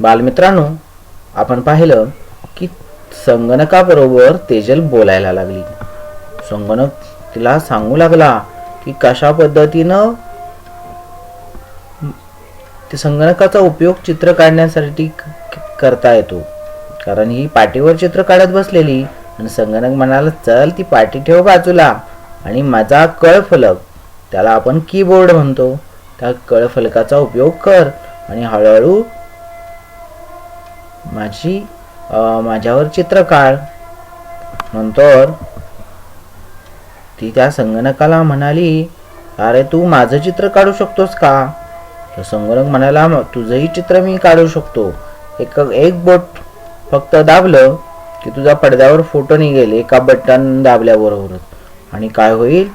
बालमित्रांनो आपण पाहिलं की संगणकाबरोबर तेजल बोलायला लागली. संगणक तिला सांगू लागला की कशा पद्धतीनं ते संगणकाचा उपयोग चित्र काढण्यासाठी करता येतो. कारण ही पाटीवर चित्र काढत बसलेली आणि संगणक म्हणाला चल ती पाटी ठेव बाजूला आणि माझा कळफलक. त्याला आपण कीबोर्ड म्हणतो. त्या कळफलकाचा उपयोग कर आणि हळूहळू माझी माझ्यावर चित्र काढ नंतर ती त्या संगणकाला म्हणाली अरे तू माझं चित्र काढू शकतोस का? तर संगणक म्हणाला तुझंही चित्र मी काढू शकतो. एक एक बोट फक्त दाबलं की तुझा पडद्यावर फोटो निघेल एका बटन दाबल्याबरोबरच आणि काय होईल?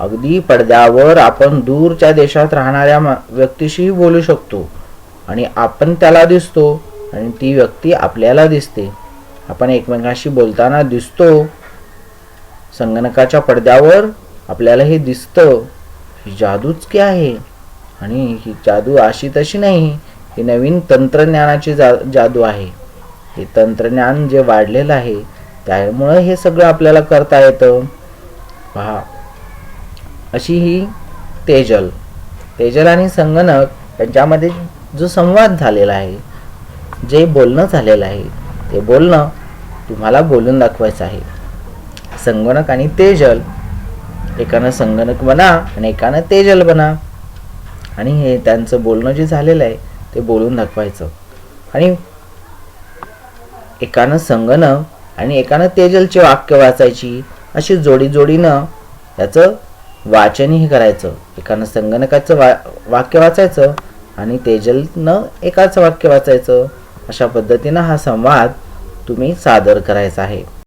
अगदी पडद्यावर आपण दूरच्या देशात राहणाऱ्या व्यक्तीशीही बोलू शकतो. आणि आपण त्याला दिसतो. आणि ती व्यक्ती आपल्याला दिसते. आपण एकमेकांशी बोलताना दिसतो. संगणकाच्या पडद्यावर आपल्याला हे दिसतं. ही जादूच की आहे? आणि ही जादू अशी तशी नाही. ही नवीन तंत्रज्ञानाची जा जादू आहे. हे तंत्रज्ञान जे वाढलेलं आहे त्यामुळं हे सगळं आपल्याला करता येतं. पहा. अशी ही तेजल. तेजल आणि संगणक यांच्यामध्ये जो संवाद झालेला आहे जे बोलणं झालेलं आहे ते बोलणं तुम्हाला बोलून दाखवायचं आहे. संगणक आणि तेजल एकानं संगणक बना आणि एकानं तेजल बना. आणि हे त्यांचं बोलणं जे झालेलं आहे ते बोलून दाखवायचं. आणि एकानं संगणक आणि एकानं तेजलची वाक्य वाचायची अशी जोडी जोडीनं त्याचं वाचनही करायचं. एकानं संगणकाचं वा वाक्य वाचायचं आणि तेजलनं एकाचं वाक्य वाचायचं. अशा पद्धतीनं हा संवाद तुम्ही सादर करायचा आहे.